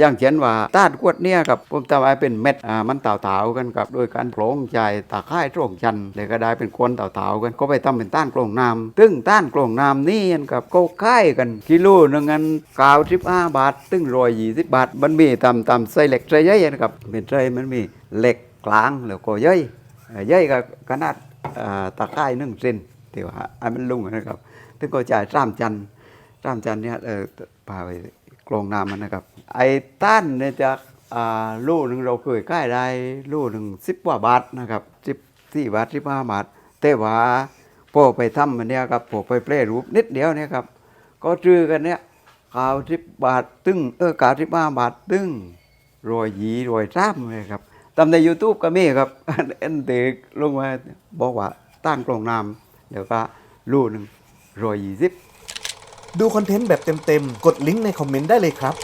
อย่างเช่นว่าต้านกวดเนี่ยกับผมทำให้เป็นเม็ดมันเต่าๆกันกับโดยการโผลงใจตาค่ายตรงชันเลยก็ได้เป็นคนเต่าๆกันก็ไปทำเป็นต้านกลงน้ำตึ้งต้านกลงน้ำนี่กันกับก็ค่ายกันกิโลหนึงกันกาวสิบห้าบาท ตึ้งรอยยี่สิบบาท มันมีตำตำไส้เหล็กไส้ย่อยนะครับเป็นไส้มันมีเหล็กกลางแล้วก็ย่อยย่อย่อยก็ขนาดตาค่ายหนึ่งเซนที่ว่าอันมันลุงนะครับถึงก็จ่ายสามจันรามจันทร์เนี่ยเออพาไป กรองน้ำมันนะครับ ไอ้ต้านเนี่ยจะอ่าลูกหนึ่งเราเคยใกล้ได้ลูกหนึ่งสิบกว่าบาทนะครับสิบสี่บาทสิบห้าบาทแต่ว่าพอไปทำมันเนี่ยครับพอไปแปรรูปนิดเดียวเนี่ยครับ ก็ซื้อกันเนี่ยกาวสิบบาทตึ้งเออกาวสิบห้าบาทตึ้งรอยหยีรอยซ้ำเลยครับตามใน YouTube ก็มีครับอันเด็กลงมาบอกว่าต้านกรองน้ำเดี๋ยวก็ลูกหนึ่งรอยยี่สิบ ดูคอนเทนต์แบบเต็มๆ กดลิงก์ในคอมเมนต์ได้เลยครับ